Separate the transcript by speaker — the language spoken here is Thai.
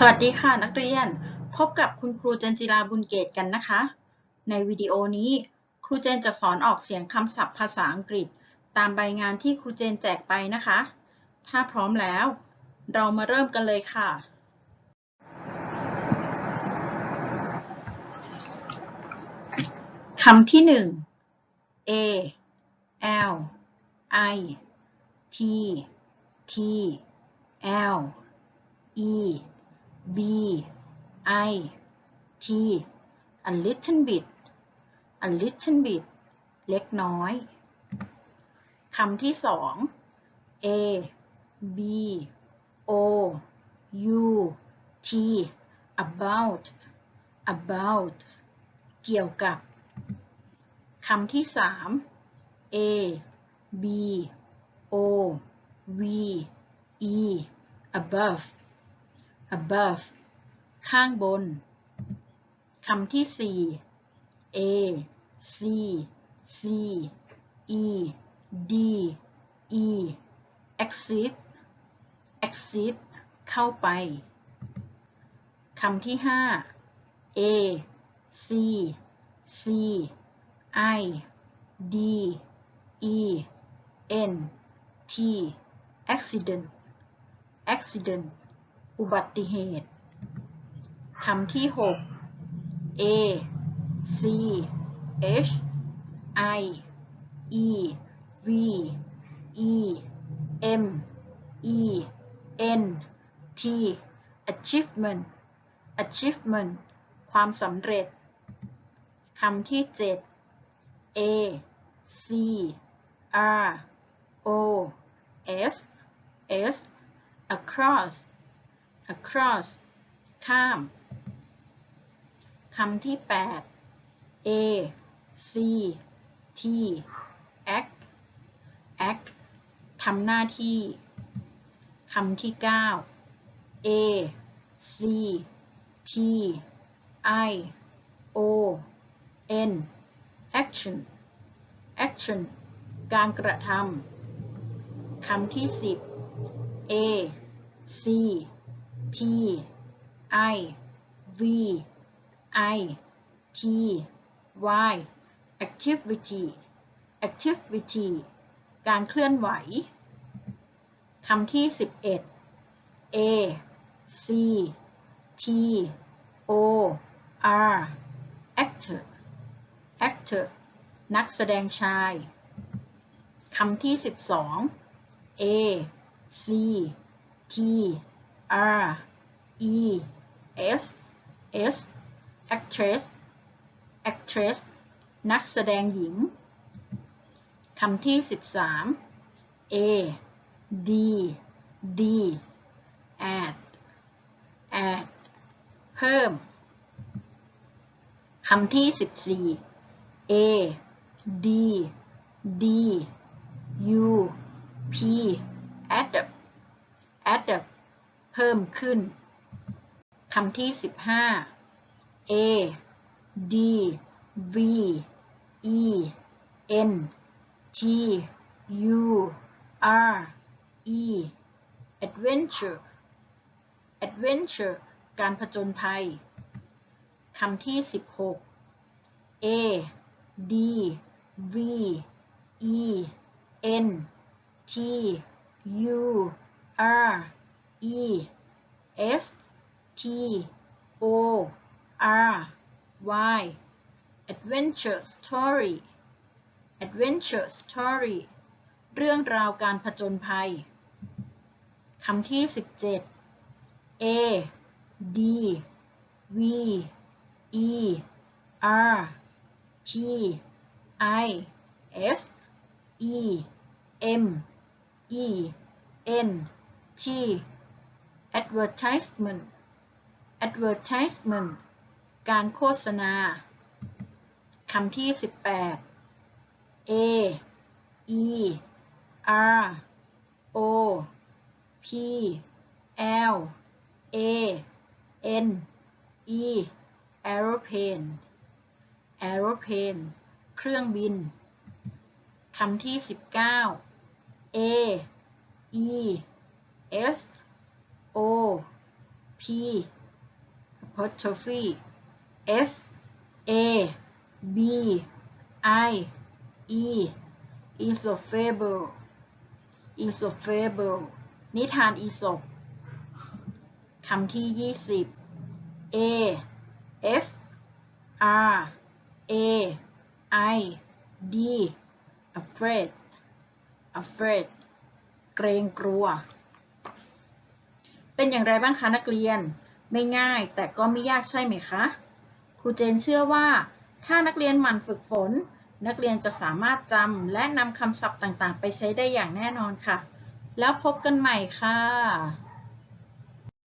Speaker 1: สวัสดีค่ะนักเรียน พบกับคุณครูเจนจิราบุญเกตกันนะคะ ในวิดีโอนี้ ครูเจนจะสอนออกเสียงคำศัพท์ภาษาอังกฤษ ตามใบงานที่ครูเจนแจกไปนะคะ ถ้าพร้อมแล้ว เรามาเริ่มกันเลยค่ะ คำที่หนึ่ง A L I T T L E B I T a little bit a little bit เล็กน้อย คำที่สอง A B O U T about about เกี่ยวกับคำที่สาม A B O V E above above ข้างบน คำที่สี่ A C C E D E exit exit เข้าไป คำที่ห้า A C C I D E N T accident accident อุบัติเหตุคำที่ 6 A C H I E V E M E N T achievement achievement ความสำเร็จคำที่ 7 A C R O S S across across ข้าม คำที่ 8 A C T act act ทำหน้าที่ คำที่ 9 A C T I O N action action การกระทำ คำที่ 10 A C T I V I T Y activity activity การเคลื่อนไหว คำที่ 11 A C T O R actor actor นักแสดงชาย คำที่ 12 A C T R E S S actress actress นักแสดงหญิง คำที่ 13 A D D add add เพิ่ม คำที่ 14 A D D U P adapt adapt เพิ่มขึ้นคำที่ 15 A D V E N T U R E adventure adventure การผจญภัยคำที่ 16 A D V E N T U R E S T O R Y adventure story adventure story เรื่องราวการผจญภัย คำที่ 17 A D V E R T I S E M E N T advertisement advertisement การโฆษณา คำที่ 18 A E R O P L A N E aeroplane aeroplane เครื่องบิน คำที่ 19 A E S O P apostrophe F A B I E esophageal esophageal นิทานอีสปคำที่ 20 A F R A I D afraid afraid เกรงกลัว เป็นอย่างไรบ้างคะนักเรียน ไม่ง่ายแต่ก็ไม่ยากใช่ไหมคะ ครูเจนเชื่อว่า ถ้านักเรียนหมั่นฝึกฝน นักเรียนจะสามารถจำและนำคำศัพท์ต่างๆ ไปใช้ได้อย่างแน่นอนค่ะ แล้วพบกันใหม่ค่ะ